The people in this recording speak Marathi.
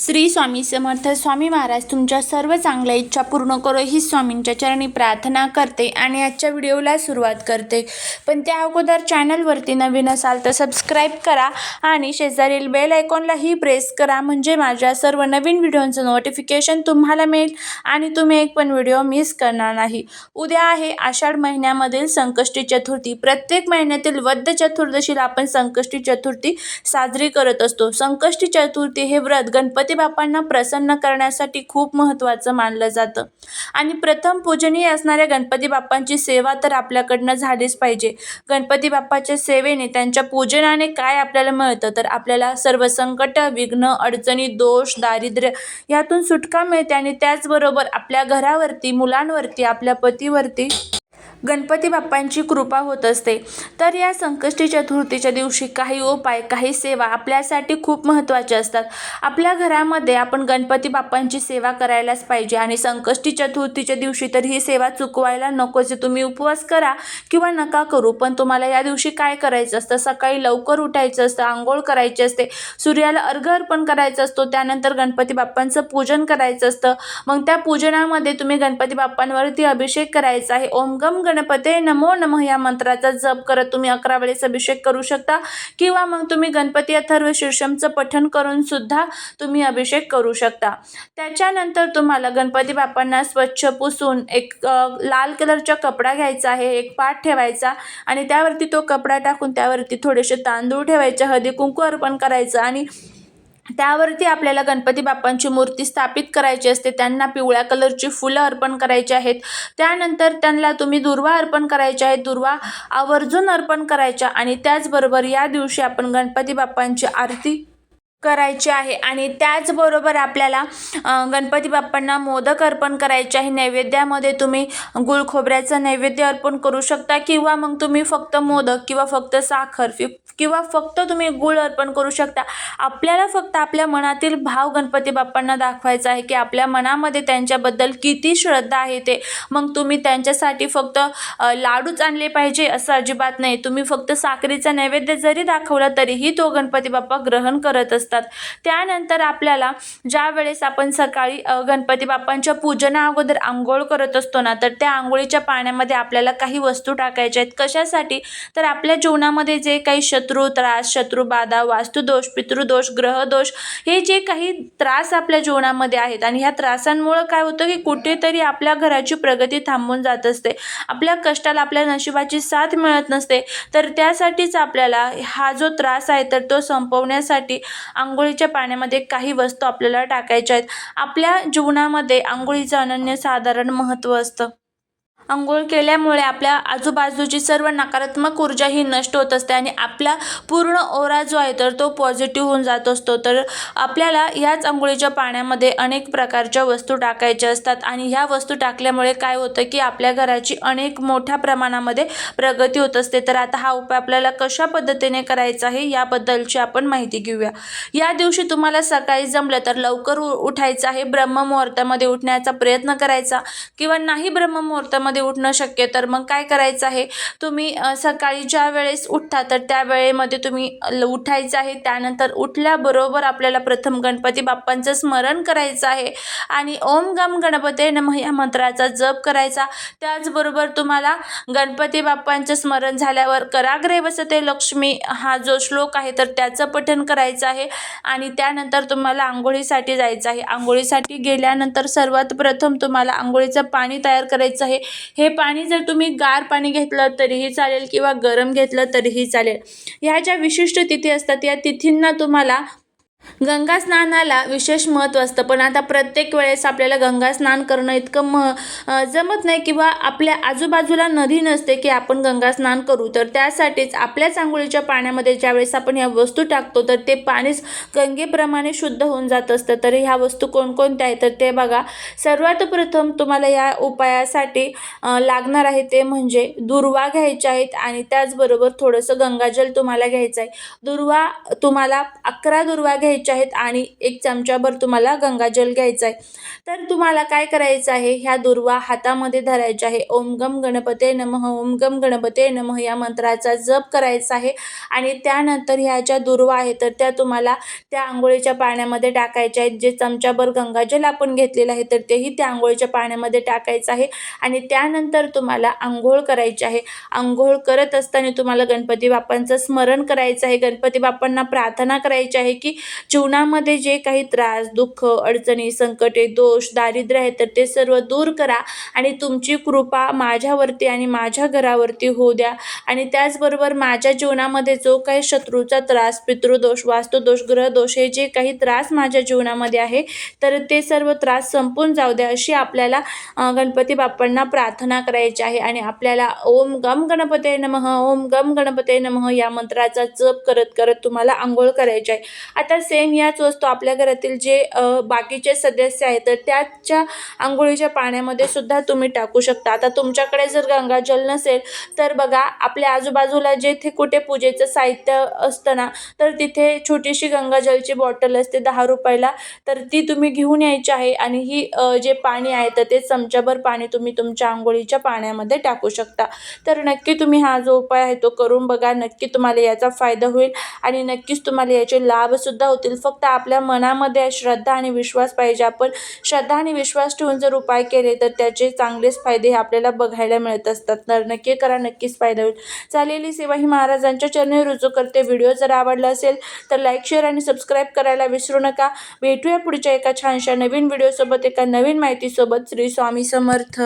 श्री स्वामी समर्थ स्वामी महाराज तुमच्या सर्व चांगल्या इच्छा पूर्ण करो ही स्वामींच्या चरणी प्रार्थना करते आणि आजच्या व्हिडिओला सुरुवात करते. पण त्या अगोदर चॅनलवरती नवीन असाल तर सबस्क्राईब करा आणि शेजारील बेल आयकॉनलाही प्रेस करा म्हणजे माझ्या सर्व नवीन व्हिडिओंचं नोटिफिकेशन तुम्हाला मिळेल आणि तुम्ही एक पण व्हिडिओ मिस करणार नाही. उद्या आहे आषाढ महिन्यामधील संकष्टी चतुर्थी. प्रत्येक महिन्यातील वद्य चतुर्दशीला आपण संकष्टी चतुर्थी साजरी करत असतो. संकष्टी चतुर्थी हे व्रत गणपती बाप्पांना प्रसन्न करण्यासाठी खूप महत्त्वाचं मानलं जातं. आणि प्रथम पूजनीय असणाऱ्या गणपती बाप्पांची सेवा तर आपल्याकडनं झालीच पाहिजे. गणपती बाप्पाच्या सेवेने त्यांच्या पूजनाने काय आपल्याला मिळतं? तर आपल्याला सर्व संकट विघ्न अडचणी दोष दारिद्र्य यातून सुटका मिळते आणि त्याचबरोबर आपल्या घरावरती मुलांवरती आपल्या पतीवरती गणपती बाप्पांची कृपा होत असते. तर या संकष्टी चतुर्थीच्या दिवशी काही उपाय काही सेवा आपल्यासाठी खूप महत्त्वाच्या असतात. आपल्या घरामध्ये आपण गणपती बाप्पांची सेवा करायलाच पाहिजे आणि संकष्टी चतुर्थीच्या दिवशी तर ही सेवा चुकवायला नको जे तुम्ही उपवास करा किंवा नका करू पण तुम्हाला या दिवशी काय करायचं असतं? सकाळी लवकर उठायचं असतं आंघोळ करायची असते सूर्याला अर्घ अर्पण करायचा असतो त्यानंतर गणपती बाप्पांचं पूजन करायचं असतं. मग त्या पूजनामध्ये तुम्ही गणपती बाप्पांवरती अभिषेक करायचा आहे. ओम गम गणपते नमो नम या मंत्राचा जप करत तुम्ही अकरा वेळेस अभिषेक करू शकता. किंवा मग तुम्ही गणपती अथर्व शीर्षमचं पठण करून सुद्धा तुम्ही अभिषेक करू शकता. त्याच्यानंतर तुम्हाला गणपती बाप्पांना स्वच्छ पुसून एक लाल कलरचा कपडा घ्यायचा आहे एक पाट ठेवायचा आणि त्यावरती तो कपडा टाकून त्यावरती थोडेसे तांदूळ ठेवायचे हळदी कुंकू अर्पण करायचं आणि त्यावरती आपल्याला गणपती बाप्पांची मूर्ती स्थापित करायची असते. त्यांना पिवळ्या कलरची फुलं अर्पण करायची आहेत. त्यानंतर त्यांना तुम्ही दुर्वा अर्पण करायच्या आहेत. दुर्वा आवर्जून अर्पण करायच्या आणि त्याचबरोबर या दिवशी आपण गणपती बाप्पांची आरती करायचे आहे. आणि त्याचबरोबर आपल्याला गणपती बाप्पांना मोदक अर्पण करायचे आहे. नैवेद्यामध्ये तुम्ही गुळ खोबऱ्याचं नैवेद्य अर्पण करू शकता किंवा मग तुम्ही फक्त मोदक किंवा फक्त साखर फि किंवा फक्त तुम्ही गुळ अर्पण करू शकता. आपल्याला फक्त आपल्या मनातील भाव गणपती बाप्पांना दाखवायचा आहे की आपल्या मनामध्ये त्यांच्याबद्दल किती श्रद्धा आहे ते. मग तुम्ही त्यांच्यासाठी फक्त लाडूच आणले पाहिजे असं अजिबात नाही. तुम्ही फक्त साखरेचा नैवेद्य जरी दाखवला तरीही तो गणपती बाप्पा ग्रहण करत असतात. त्यानंतर आपल्याला ज्या वेळेस आपण सकाळी गणपती बाप्पांच्या पूजना अगोदर आंघोळ करत असतो ना तर त्या आंघोळीच्या पाण्यामध्ये आपल्याला काही वस्तू टाकायच्या आहेत. कशासाठी? तर आपल्या जीवनामध्ये जे काही शत्रू त्रास शत्रुबाधा वास्तुदोष पितृदोष ग्रहदोष हे जे काही त्रास आपल्या जीवनामध्ये आहेत आणि ह्या त्रासांमुळं काय होतं की कुठेतरी आपल्या घराची प्रगती थांबून जात असते. आपल्या कष्टाला आपल्या नशिबाची साथ मिळत नसते. तर त्यासाठीच आपल्याला हा जो त्रास आहे तर तो संपवण्यासाठी आंघोळीच्या पाण्यामध्ये काही वस्तू आपल्याला टाकायच्या आहेत. आपल्या जीवनामध्ये आंघोळीचं अनन्यसाधारण महत्त्व असतं. आंघोळ केल्यामुळे आपल्या आजूबाजूची सर्व नकारात्मक ऊर्जा ही नष्ट होत असते आणि आपला पूर्ण ओरा जो आहे तर तो पॉझिटिव्ह होऊन जात असतो. तर आपल्याला याच आंघोळीच्या पाण्यामध्ये अनेक प्रकारच्या वस्तू टाकायच्या असतात आणि ह्या वस्तू टाकल्यामुळे काय होतं की आपल्या घराची अनेक मोठ्या प्रमाणामध्ये प्रगती होत असते. तर आता हा उपाय आपल्याला कशा पद्धतीने करायचा आहे याबद्दलची आपण माहिती घेऊया. या दिवशी तुम्हाला सकाळी जमलं तर लवकर उ उठायचं आहे. ब्रह्ममुहूर्तामध्ये उठण्याचा प्रयत्न करायचा किंवा नाही ब्रह्ममुहूर्तामध्ये उठणं शक्य तर मग काय करायचं आहे? तुम्ही सकाळी ज्या वेळेस उठता तर त्या वेळेमध्ये तुम्ही ल- उठायचं आहे. त्यानंतर उठल्याबरोबर आपल्याला प्रथम गणपती बाप्पांचं स्मरण करायचं आहे. आणि ओम गम गणपते नम या मंत्राचा जप करायचा. त्याचबरोबर तुम्हाला गणपती बाप्पांचं स्मरण झाल्यावर कराग्रे वसते लक्ष्मी हा जो श्लोक आहे तर त्याचं पठण करायचं आहे. आणि त्यानंतर तुम्हाला आंघोळीसाठी जायचं आहे. आंघोळीसाठी गेल्यानंतर सर्वात प्रथम तुम्हाला आंघोळीचं पाणी तयार करायचं आहे. हे पाणी जर तुम्ही गार पाणी घेतलं तरीही चालेल किंवा गरम घेतलं तरीही चालेल. ह्या ज्या विशिष्ट तिथी असतात या तिथींना तुम्हाला गंगा स्नानाला विशेष महत्त्व असतं. पण आता प्रत्येक वेळेस आपल्याला गंगा स्नान करणं इतकं म जमत नाही किंवा आपल्या आजूबाजूला नदी नसते की आपण गंगा स्नान करू. तर त्यासाठीच आपल्याच आंघोळीच्या पाण्यामध्ये ज्यावेळेस आपण ह्या वस्तू टाकतो तर ते पाणीच गंगेप्रमाणे शुद्ध होऊन जात असतं. तर ह्या वस्तू कोणकोणत्या आहेत? तर ते बघा. सर्वात प्रथम तुम्हाला या उपायासाठी लागणार आहे ते म्हणजे दुर्वा घ्यायचे आहेत आणि त्याचबरोबर थोडंसं गंगाजल तुम्हाला घ्यायचं आहे दुर्वा तुम्हाला अकरा दुर्वा घ्यायचे घ्यायच्या आहेत आणि एक चमचाभर तुम्हाला गंगाजल घ्यायचं आहे. तर तुम्हाला काय करायचं आहे? ह्या दुर्वा हातामध्ये धरायच्या आहे. ओम गम गणपते नमः. ओम गम गणपते नमः या मंत्राचा जप करायचा आहे. आणि त्यानंतर ह्या ज्या दुर्वा आहेत तर त्या तुम्हाला त्या आंघोळीच्या पाण्यामध्ये टाकायच्या आहेत. जे चमचाभर गंगाजल आपण घेतलेलं आहे तर तेही त्या आंघोळीच्या पाण्यामध्ये टाकायचं आहे. आणि त्यानंतर तुम्हाला आंघोळ करायची आहे. आंघोळ करत असताना तुम्हाला गणपती बाप्पांचं स्मरण करायचं आहे. गणपती बाप्पांना प्रार्थना करायची आहे की जीवनामध्ये जे काही त्रास दुःख अडचणी संकटे दोष दारिद्र्य आहे तर ते सर्व दूर करा आणि तुमची कृपा माझ्यावरती आणि माझ्या घरावरती होऊ द्या. आणि त्याचबरोबर माझ्या जीवनामध्ये जो काही शत्रूचा त्रास पितृदोष वास्तुदोष ग्रहदोष हे जे काही त्रास माझ्या जीवनामध्ये आहे तर ते सर्व त्रास संपून जाऊ द्या अशी आपल्याला गणपती बाप्पांना प्रार्थना करायची आहे. आणि आपल्याला ओम गम गणपते नमः ओम गम गणपते नमः या मंत्राचा जप करत करत तुम्हाला आंघोळ करायची आहे. आता सेम याच वस्तू आपल्या घरातील जे बाकीचे सदस्य आहेत तर त्याच्या आंघोळीच्या पाण्यामध्ये सुद्धा तुम्ही टाकू शकता. आता तुमच्याकडे जर गंगाजल नसेल तर बघा आपल्या आजूबाजूला जेथे कुठे पूजेचं साहित्य असतं ना तर तिथे छोटीशी गंगाजलची बॉटल असते दहा रुपयाला तर ती तुम्ही घेऊन यायची आहे आणि ही जे पाणी आहे तर ते चमच्याभर पाणी तुम्ही तुमच्या आंघोळीच्या पाण्यामध्ये टाकू शकता. तर नक्की तुम्ही हा जो उपाय आहे तो करून बघा. नक्की तुम्हाला याचा फायदा होईल आणि नक्कीच तुम्हाला याचे लाभसुद्धा होतील. फक्त आपल्या मनामध्ये श्रद्धा आणि विश्वास पाहिजे. आपण श्रद्धा आणि विश्वास ठेवून जर उपाय केले तर त्याचे चांगलेच फायदे हे आपल्याला बघायला मिळत असतात. तर नक्की करा नक्कीच फायदा होईल. चालेली सेवा ही महाराजांच्या चरणी रुजू करते. व्हिडिओ जर आवडला असेल तर लाईक शेअर आणि सबस्क्राईब करायला विसरू नका. भेटूया पुढच्या एका छानशा नवीन व्हिडिओसोबत एका नवीन माहितीसोबत. श्री स्वामी समर्थ.